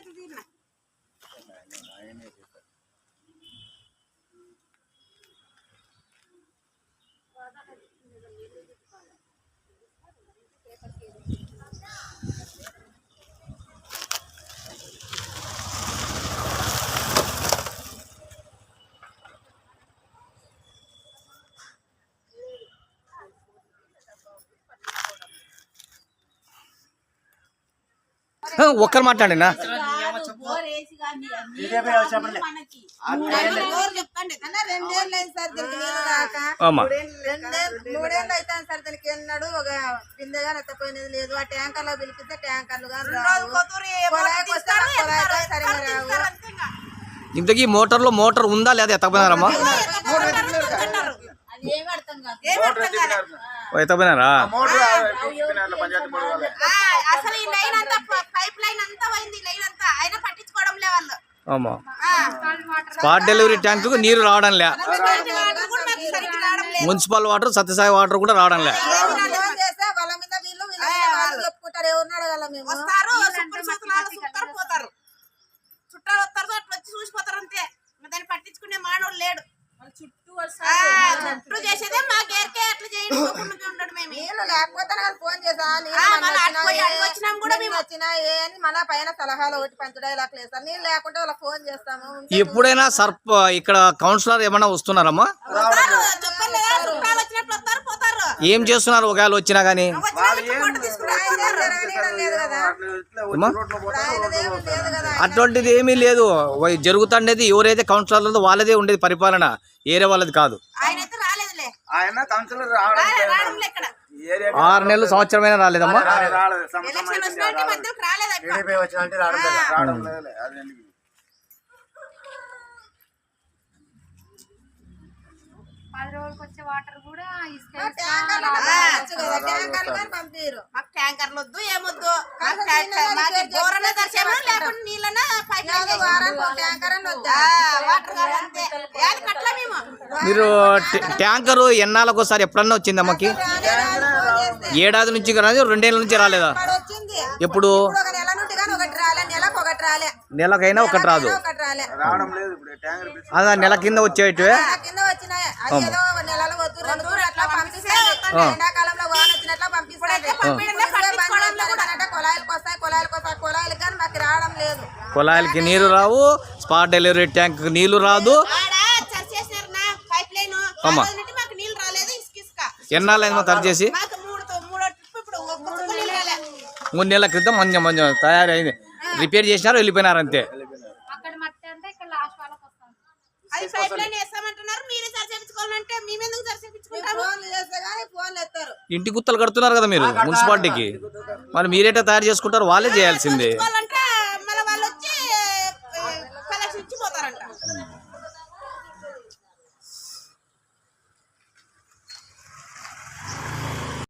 ముచ్చట్లు తీరిన ఒక్కరు మాట్లాడినా మూడేళ్ళు అవుతాను సార్ దీనికి ఒక బిందెగా ఎత్తపోయినది లేదు. ఆ ట్యాంకర్లో పిలిపిస్తే ట్యాంకర్లు ఇంతకీ మోటార్లో మోటార్ ఉందా లేదా ఎత్తకపోయినారమ్మా? అది ఏమి అర్థం కాదు. ఏం అర్థం కాలేదు. ఎత్తకపోయినారా? వాళ్ళు అమ్మా ఆ. స్పాట్ డెలివరీ ట్యాంకు నీరు రావడం లే మున్సిపల్ వాటర్ సత్యసాయి వాటర్ కూడా రావడం లే పట్టించుకునే మానవుడు లేడు. చుట్టూ చుట్టూ చేసేదే మా గేరికే అట్లా చేయండి లేకపోతే నాకు ఫోన్ చేసా నీళ్ళు ఆ, మన మళ్ళా వచ్చినా అటుపోయి ఏ- అటు వచ్చినాం కూడా నీళ్ళు వచ్చినా ఏ అని మన పైన సలహాలు ఒకటి పంచడా ఇలా లేస్తాం నీళ్ళు లేకుంటే వాళ్ళకి ఫోన్ చేస్తాము ఉంటే ఎప్పుడైనా సర్ప ఇక్కడ కౌన్సిలర్ ఏమైనా వస్తున్నారమ్మా? ఏం చేస్తున్నారు ఒకవేళ వచ్చినా కానీ కదా. అటువంటిది ఏమీ లేదు. జరుగుతుండేది ఎవరైతే కౌన్సిలర్లతో వాళ్ళదే ఉండేది పరిపాలన. ఏరే వాళ్ళది కాదు. ఆయన కౌన్సిలర్ ఆరు నెలలు సంవత్సరమైనా రాలేదమ్మా? పది రోజులకి వచ్చే వాటర్ కూడా ట్యాంకర్లు మాకు వద్దు ఏమొద్దు. మాకు ట్యాంకర్ మాకు బోరన్న దర్శనం లేకుండా నీళ్ళన ట్యాంకర్ అని వద్దా. మీరు ట్యాంకరు ఎన్నాళ్ళకు ఒకసారి ఎప్పుడన్నా వచ్చిందమ్మకి ఏడాది నుంచి రాలేదు రెండేళ్ళ నుంచి రాలేదా? వచ్చింది ఎప్పుడు? నెలకైనా ఒకటి రాదు. ఒకటి రాలే. రావడం లేదు ఇప్పుడు ట్యాంకర్ పిలిచి అదా నెల కింద వచ్చేటివే? కొలాయిలకు వస్తాయి కొలాయిలకు వస్తాయి. కొలాయిలు కానీ మాకు రావడం లేదు. పొలాలకి నీరు రావు స్పాట్ డెలివరీ ట్యాంక్ నీళ్ళు రాదు. అమ్మా. ఎన్నాళ్ళైందో తరి చేసి? మాకు మూడు నెలల క్రితం మంచి మంచి తయారైంది. రిపేర్ చేసినారు వెళ్ళిపోయినారు అంతే ఇంటి గుత్తలు కడుతున్నారు కదా మీరు మున్సిపాలిటీకి. మరి మీరేటా తయారు చేసుకుంటారు వాళ్ళే చేయాల్సిందే. Mm-hmm.